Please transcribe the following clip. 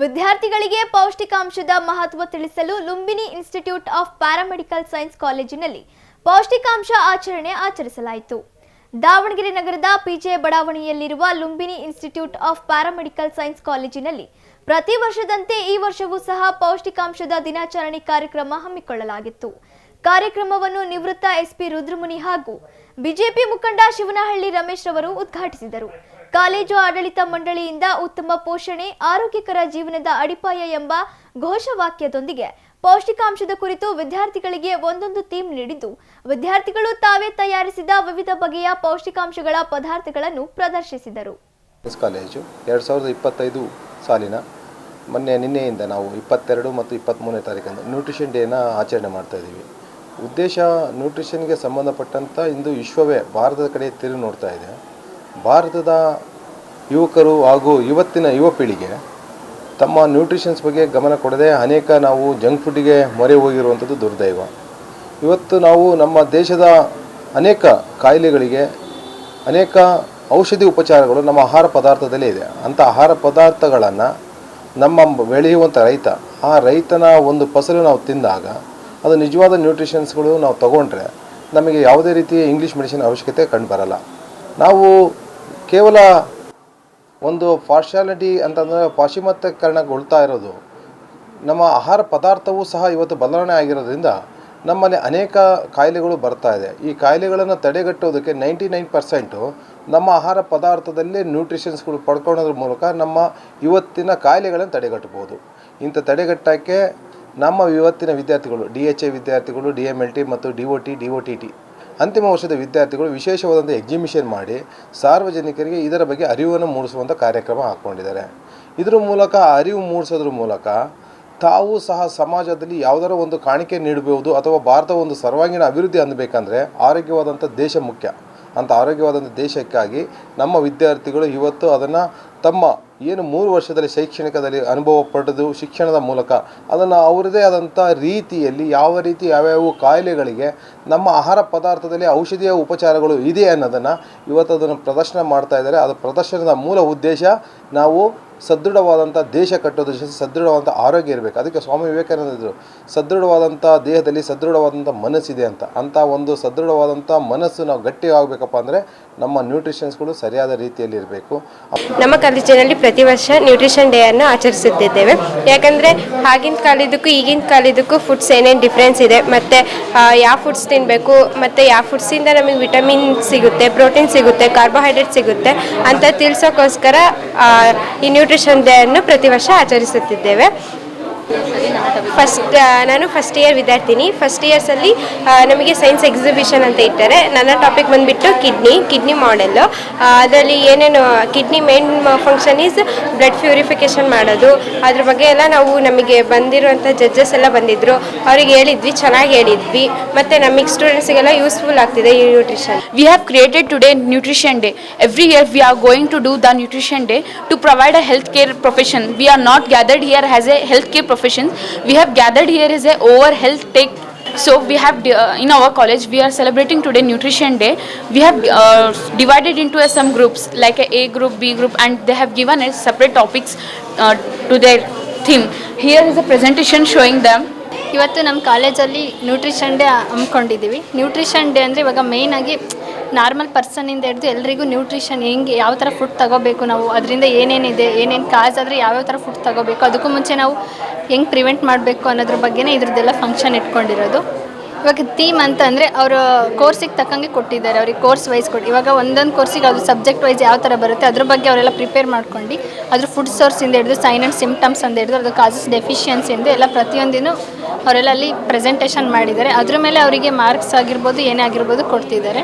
ವಿದ್ಯಾರ್ಥಿಗಳಿಗೆ ಪೌಷ್ಟಿಕಾಂಶದ ಮಹತ್ವ ತಿಳಿಸಲು Lumbini Institute of Paramedical Science ಕಾಲೇಜಿನಲ್ಲಿ ಪೌಷ್ಟಿಕಾಂಶ ಆಚರಣೆ ಆಚರಿಸಲಾಯಿತು. ದಾವಣಗೆರೆ ನಗರದ PJ ಬಡಾವಣೆಯಲ್ಲಿರುವ Lumbini Institute of Paramedical Science ಕಾಲೇಜಿನಲ್ಲಿ ಪ್ರತಿ ವರ್ಷದಂತೆ ಈ ವರ್ಷವೂ ಸಹ ಪೌಷ್ಟಿಕಾಂಶದ ದಿನಾಚರಣೆ ಕಾರ್ಯಕ್ರಮ ಹಮ್ಮಿಕೊಳ್ಳಲಾಗಿತ್ತು. ಕಾರ್ಯಕ್ರಮವನ್ನು ನಿವೃತ್ತ ಎಸ್ಪಿ ರುದ್ರಮುನಿ ಹಾಗೂ ಬಿಜೆಪಿ ಮುಖಂಡ ಶಿವನಹಳ್ಳಿ ರಮೇಶ್ ರವರು ಉದ್ಘಾಟಿಸಿದರು. ಕಾಲೇಜು ಆಡಳಿತ ಮಂಡಳಿಯಿಂದ ಉತ್ತಮ ಪೋಷಣೆ, ಆರೋಗ್ಯಕರ ಜೀವನದ ಅಡಿಪಾಯ ಎಂಬ ಘೋಷವಾಕ್ಯದೊಂದಿಗೆ ಪೌಷ್ಟಿಕಾಂಶದ ಕುರಿತು ವಿದ್ಯಾರ್ಥಿಗಳಿಗೆ ಒಂದೊಂದು ಥೀಮ್ ನೀಡಿದ್ದು, ವಿದ್ಯಾರ್ಥಿಗಳು ತಾವೇ ತಯಾರಿಸಿದ ವಿವಿಧ ಬಗೆಯ ಪೌಷ್ಟಿಕಾಂಶಗಳ ಪದಾರ್ಥಗಳನ್ನು ಪ್ರದರ್ಶಿಸಿದರು. ಕಾಲೇಜು ಎರಡು ಸಾವಿರದ ಇಪ್ಪತ್ತೈದು ಸಾಲಿನ ಮೊನ್ನೆ ನಿನ್ನೆಯಿಂದ ನಾವು ಇಪ್ಪತ್ತೆರಡು ಮತ್ತು ಇಪ್ಪತ್ತ್ಮೂರನೇ ತಾರೀಕಂದು ನ್ಯೂಟ್ರಿಷನ್ ಡೇನ ಆಚರಣೆ ಮಾಡ್ತಾ ಇದ್ದೀವಿ. ಉದ್ದೇಶ ನ್ಯೂಟ್ರಿಷನ್ಗೆ ಸಂಬಂಧಪಟ್ಟಂಥ ಇಂದು ವಿಶ್ವವೇ ಭಾರತದ ಕಡೆ ತಿರುಗಿ ನೋಡ್ತಾ ಇದೆ. ಭಾರತದ ಯುವಕರು ಹಾಗೂ ಇವತ್ತಿನ ಯುವ ಪೀಳಿಗೆ ತಮ್ಮ ನ್ಯೂಟ್ರಿಷನ್ಸ್ ಬಗ್ಗೆ ಗಮನ ಕೊಡದೆ ಅನೇಕ ನಾವು ಜಂಕ್ ಫುಡ್ಡಿಗೆ ಮೊರೆ ಹೋಗಿರುವಂಥದ್ದು ದುರ್ದೈವ. ಇವತ್ತು ನಾವು ನಮ್ಮ ದೇಶದ ಅನೇಕ ಕಾಯಿಲೆಗಳಿಗೆ ಅನೇಕ ಔಷಧಿ ಉಪಚಾರಗಳು ನಮ್ಮ ಆಹಾರ ಪದಾರ್ಥದಲ್ಲೇ ಇದೆ. ಅಂಥ ಆಹಾರ ಪದಾರ್ಥಗಳನ್ನು ನಮ್ಮ ಬೆಳೆಯುವಂಥ ರೈತ, ಆ ರೈತನ ಒಂದು ಫಸಲು ನಾವು ತಿಂದಾಗ ಅದು ನಿಜವಾದ ನ್ಯೂಟ್ರಿಷನ್ಸ್ಗಳು ನಾವು ತಗೊಂಡ್ರೆ ನಮಗೆ ಯಾವುದೇ ರೀತಿಯ ಇಂಗ್ಲೀಷ್ ಮೆಡಿಸಿನ್ ಅವಶ್ಯಕತೆ ಕಂಡುಬರಲ್ಲ ನಾವು ಕೇವಲ ಒಂದು ಪಾರ್ಶಾಲಿಟಿ ಅಂತಂದರೆ ಪಾಶ್ಚಿಮಾತ್ಯಕರಣಗೊಳ್ತಾ ಇರೋದು. ನಮ್ಮ ಆಹಾರ ಪದಾರ್ಥವೂ ಸಹ ಇವತ್ತು ಬದಲಾವಣೆ ಆಗಿರೋದ್ರಿಂದ ನಮ್ಮಲ್ಲಿ ಅನೇಕ ಕಾಯಿಲೆಗಳು ಬರ್ತಾ ಇದೆ. ಈ ಕಾಯಿಲೆಗಳನ್ನು ತಡೆಗಟ್ಟೋದಕ್ಕೆ ನೈಂಟಿ ನೈನ್ ಪರ್ಸೆಂಟು ನಮ್ಮ ಆಹಾರ ಪದಾರ್ಥದಲ್ಲೇ ನ್ಯೂಟ್ರಿಷನ್ಸ್ಗಳು ಪಡ್ಕೊಳ್ಳೋದ್ರ ಮೂಲಕ ನಮ್ಮ ಇವತ್ತಿನ ಕಾಯಿಲೆಗಳನ್ನು ತಡೆಗಟ್ಟಬೋದು ಇಂಥ ತಡೆಗಟ್ಟಕ್ಕೆ ನಮ್ಮ ಇವತ್ತಿನ ವಿದ್ಯಾರ್ಥಿಗಳು ಡಿ ಎಚ್ ಎ ವಿದ್ಯಾರ್ಥಿಗಳು ಡಿ ಎಂ ಎಲ್ ಟಿ ಮತ್ತು D O T D O T T ಅಂತಿಮ ವರ್ಷದ ವಿದ್ಯಾರ್ಥಿಗಳು ವಿಶೇಷವಾದಂಥ ಎಕ್ಸಿಬಿಷನ್ ಮಾಡಿ ಸಾರ್ವಜನಿಕರಿಗೆ ಇದರ ಬಗ್ಗೆ ಅರಿವನ್ನು ಮೂಡಿಸುವಂಥ ಕಾರ್ಯಕ್ರಮ ಹಾಕ್ಕೊಂಡಿದ್ದಾರೆ ಇದರ ಮೂಲಕ ಅರಿವು ಮೂಡಿಸೋದ್ರ ಮೂಲಕ ತಾವು ಸಹ ಸಮಾಜದಲ್ಲಿ ಯಾವುದಾರ ಒಂದು ಕಾಣಿಕೆ ನೀಡಬಹುದು ಅಥವಾ ಭಾರತ ಒಂದು ಸರ್ವಾಂಗೀಣ ಅಭಿವೃದ್ಧಿ ಅನ್ನಬೇಕಂದ್ರೆ ಆರೋಗ್ಯವಾದಂಥ ದೇಶ ಮುಖ್ಯ. ಅಂಥ ಆರೋಗ್ಯವಾದಂಥ ದೇಶಕ್ಕಾಗಿ ನಮ್ಮ ವಿದ್ಯಾರ್ಥಿಗಳು ಇವತ್ತು ಅದನ್ನು ತಮ್ಮ ಏನು ಮೂರು ವರ್ಷದಲ್ಲಿ ಶೈಕ್ಷಣಿಕದಲ್ಲಿ ಅನುಭವ ಪಡೆದು ಶಿಕ್ಷಣದ ಮೂಲಕ ಅದನ್ನು ಅವರದೇ ಆದಂಥ ರೀತಿಯಲ್ಲಿ ಯಾವ ರೀತಿ ಯಾವ್ಯಾವ ಕಾಯಿಲೆಗಳಿಗೆ ನಮ್ಮ ಆಹಾರ ಪದಾರ್ಥದಲ್ಲಿ ಔಷಧೀಯ ಉಪಚಾರಗಳು ಇದೆ ಅನ್ನೋದನ್ನು ಇವತ್ತು ಅದನ್ನು ಪ್ರದರ್ಶನ ಮಾಡ್ತಾ ಇದ್ದಾರೆ. ಅದು ಪ್ರದರ್ಶನದ ಮೂಲ ಉದ್ದೇಶ ನಾವು ಸದೃಢವಾದಂಥ ದೇಶ ಕಟ್ಟೋದ್ರ ಜೊತೆ ಸದೃಢವಾದಂಥ ಆರೋಗ್ಯ ಇರಬೇಕು. ಅದಕ್ಕೆ ಸ್ವಾಮಿ ವಿವೇಕಾನಂದರು ಸದೃಢವಾದಂಥ ದೇಹದಲ್ಲಿ ಸದೃಢವಾದಂಥ ಮನಸ್ಸಿದೆ ಅಂತ. ಅಂಥ ಒಂದು ಸದೃಢವಾದಂಥ ಮನಸ್ಸು ನಾವು ಗಟ್ಟಿ ಆಗಬೇಕಪ್ಪ ಅಂದರೆ ನಮ್ಮ ನ್ಯೂಟ್ರಿಷನ್ಸ್ಗಳು ಸರಿಯಾದ ರೀತಿಯಲ್ಲಿ ಇರಬೇಕು. ನಮ್ಮ ಕಾಲೇಜಿನಲ್ಲಿ ಪ್ರತಿ ವರ್ಷ ನ್ಯೂಟ್ರಿಷನ್ ಡೇ ಅನ್ನು ಆಚರಿಸುತ್ತಿದ್ದೇವೆ. ಯಾಕಂದರೆ ಆಗಿನ ಕಾಲದಕ್ಕೂ ಈಗಿನ ಕಾಲದಕ್ಕೂ ಫುಡ್ಸ್ ಏನೇನು ಡಿಫ್ರೆನ್ಸ್ ಇದೆ. ಮತ್ತು ಯಾವ ಫುಡ್ಸ್ ತಿನ್ನಬೇಕು ಮತ್ತು ಯಾವ ಫುಡ್ಸಿಂದ ನಮಗೆ ವಿಟಮಿನ್ ಸಿಗುತ್ತೆ, ಪ್ರೋಟೀನ್ ಸಿಗುತ್ತೆ, ಕಾರ್ಬೋಹೈಡ್ರೇಟ್ ಸಿಗುತ್ತೆ ಅಂತ ತಿಳಿಸೋಕ್ಕೋಸ್ಕರ ಈ ಈ ನ್ಯೂಟ್ರಿಷನ್ ಡೇ ಅನ್ನು ಪ್ರತಿ ವರ್ಷ ಆಚರಿಸುತ್ತಿದ್ದೇವೆ. ಫಸ್ಟ್ ನಾನು ಫಸ್ಟ್ ಇಯರ್ ವಿದ್ಯಾರ್ಥಿನಿ. ಫಸ್ಟ್ ಇಯರ್ಸಲ್ಲಿ ನಮಗೆ ಸೈನ್ಸ್ ಎಕ್ಸಿಬಿಷನ್ ಅಂತ ಇಟ್ಟಾರೆ, ನನ್ನ ಟಾಪಿಕ್ ಬಂದುಬಿಟ್ಟು ಕಿಡ್ನಿ ಕಿಡ್ನಿ ಮಾಡೆಲ್ಲು ಅದರಲ್ಲಿ ಏನೇನು kidney main function is blood purification ಮಾಡೋದು. ಅದ್ರ ಬಗ್ಗೆ ಎಲ್ಲ ನಾವು ನಮಗೆ ಬಂದಿರುವಂಥ ಜಡ್ಜಸ್ ಎಲ್ಲ ಬಂದಿದ್ದರು ಅವ್ರಿಗೆ ಹೇಳಿದ್ವಿ, ಚೆನ್ನಾಗಿ ಹೇಳಿದ್ವಿ. ಮತ್ತು ನಮಗೆ ಸ್ಟೂಡೆಂಟ್ಸಿಗೆಲ್ಲ ಯೂಸ್ಫುಲ್ ಆಗ್ತಿದೆ ಈ nutrition we have created today nutrition day every year we are going to do the nutrition day to provide a health care profession profession. Are not gathered here has a health care profession we have gathered here is a over health tech so we have uh, in our college we are celebrating today nutrition day we have uh, divided into uh, some groups like a a group b group and they have given us separate topics uh, to their theme here is a presentation showing them ಇವತ್ತು ನಮ್ಮ ಕಾಲೇಜಲ್ಲಿ nutrition day ಹಮ್ಮಿಕೊಂಡಿದ್ದೀವಿ nutrition day ಅಂದರೆ ಇವಾಗ ಮೇಯ್ನಾಗಿ normal ಪರ್ಸನಿಂದ ಹಿಡಿದು ಎಲ್ರಿಗೂ nutrition ಹೆಂಗೆ, ಯಾವ ಥರ ಫುಡ್ ತಗೋಬೇಕು ನಾವು, ಅದರಿಂದ ಏನೇನಿದೆ, ಏನೇನು ಕಾಸ್ ಆದರೆ ಯಾವ್ಯಾವ ಥರ ಫುಡ್ ತಗೋಬೇಕು, ಅದಕ್ಕೂ ಮುಂಚೆ ನಾವು ಹೆಂಗೆ ಪ್ರಿವೆಂಟ್ ಮಾಡಬೇಕು ಅನ್ನೋದ್ರ ಬಗ್ಗೆನೇ ಇದ್ರದ್ದೆಲ್ಲ ಫಂಕ್ಷನ್ ಇಟ್ಕೊಂಡಿರೋದು. ಇವಾಗ ಥೀಮ್ ಅಂತ ಅಂದರೆ ಅವರು ಕೋರ್ಸಿಗೆ ತಕ್ಕಂಗೆ ಕೊಟ್ಟಿದ್ದಾರೆ, ಅವ್ರಿಗೆ ಕೋರ್ಸ್ ವೈಸ್ ಕೊಟ್ಟು ಇವಾಗ ಒಂದೊಂದು ಕೋರ್ಸಿಗೆ ಅದು ಸಬ್ಜೆಕ್ಟ್ ವೈಸ್ ಯಾವ ಥರ ಬರುತ್ತೆ, ಅದ್ರ ಬಗ್ಗೆ ಅವರೆಲ್ಲ ಪ್ರಿಪೇರ್ ಮಾಡ್ಕೊಂಡು, ಅದ್ರ ಫುಡ್ ಸೋರ್ಸಿಂದ ಹಿಡಿದು ಸೈನ್ ಆ್ಯಂಡ್ ಸಿಮ್ಟಮ್ಸ್ ಅಂತ ಹಿಡಿದು ಅದು ಕಾಸಸ್ ಡೆಫಿಷಿಯನ್ಸಿಂದ ಎಲ್ಲ ಪ್ರತಿಯೊಂದಿನೂ ಅವರೆಲ್ಲ ಅಲ್ಲಿ ಪ್ರೆಸೆಂಟೇಷನ್ ಮಾಡಿದ್ದಾರೆ. ಅದ್ರ ಮೇಲೆ ಅವರಿಗೆ ಮಾರ್ಕ್ಸ್ ಆಗಿರ್ಬೋದು, ಏನೇ ಆಗಿರ್ಬೋದು ಕೊಡ್ತಿದ್ದಾರೆ.